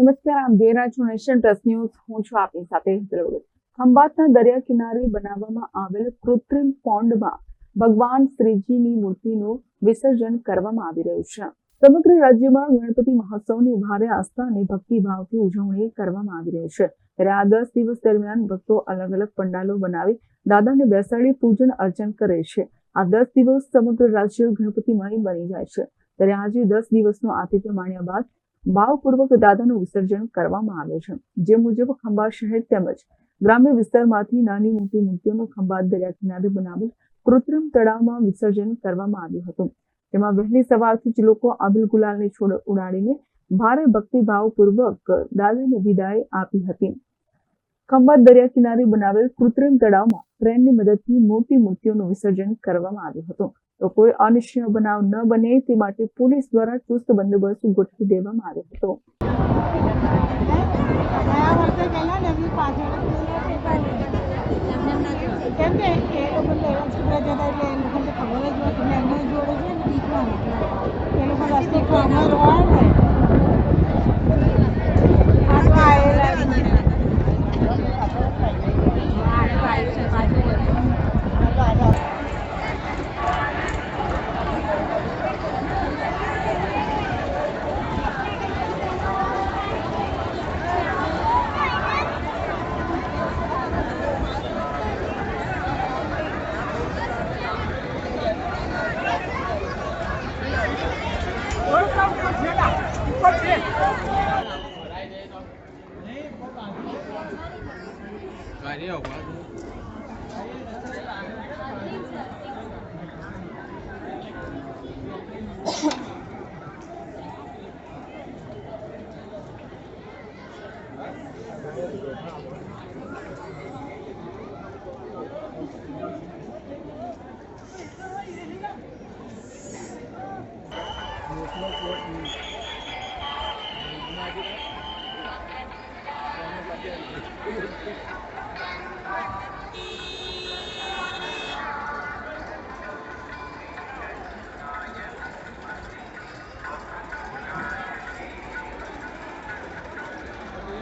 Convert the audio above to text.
નમસ્કાર, આમ જોઈ નેશન ટ્રસ્ટ ન્યૂઝ હું છું આપની સાથે ખંભાતના દરિયા કિનારે બનાવવામાં આવેલ કૃત્રિમ પોન્ડમાં ભગવાન શ્રીજીની મૂર્તિનું વિસર્જન કરવામાં આવી રહ્યું છે. સમગ્ર રાજ્યમાં ગણપતિ મહોત્સવની ભારે આસ્થા અને ભક્તિભાવથી ઉજવણી કરવામાં આવી રહી છે. ત્યારે આ દસ દિવસ દરમિયાન ભક્તો અલગ અલગ પંડાલો બનાવી દાદાને બેસાડી પૂજન અર્ચન કરે છે. આ દસ દિવસ સમગ્ર રાજ્ય ગણપતિમય બની જાય છે. ત્યારે આજે દસ દિવસનો આતિથ્ય માણ્યા બાદ ભાવપૂર્વક દાદાનું વિસર્જન કરવામાં આવે છે. જે મુજબ ખંભાત શહેર તેમજ ગ્રામ્ય વિસ્તારમાંથી નાની મોટી મૂર્તિઓનું ખંભાત દરિયા કિનારે બનાવેલ કૃત્રિમ તળાવમાં વિસર્જન કરવામાં આવ્યું હતું. તેમાં વહેલી સવારથી જ લોકો આબિલ ગુલાલને છોડ ઉડાડીને ભારે ભક્તિભાવપૂર્વક દાદાને વિદાય આપી હતી. ખંભાત દરિયા કિનારે બનાવેલ કૃત્રિમ તળાવમાં ટ્રેનની મદદથી મોટી મૂર્તિઓનું વિસર્જન કરવામાં આવ્યું હતું. કોઈ અનિશ્ચય બનાવ ન બને તે માટે પોલીસ દ્વારા ચુસ્ત બંદોબસ્ત ગોઠવી દેવામાં આવ્યો હતો. કેમ કે એ લોકો લેવા છોકરા જતા એટલે એ ખબર જ નથી એમને જોડે છે ને દીકરા એ લોકો રસ્તે ખબર હોય ને Này đi đâu quá. Thank you.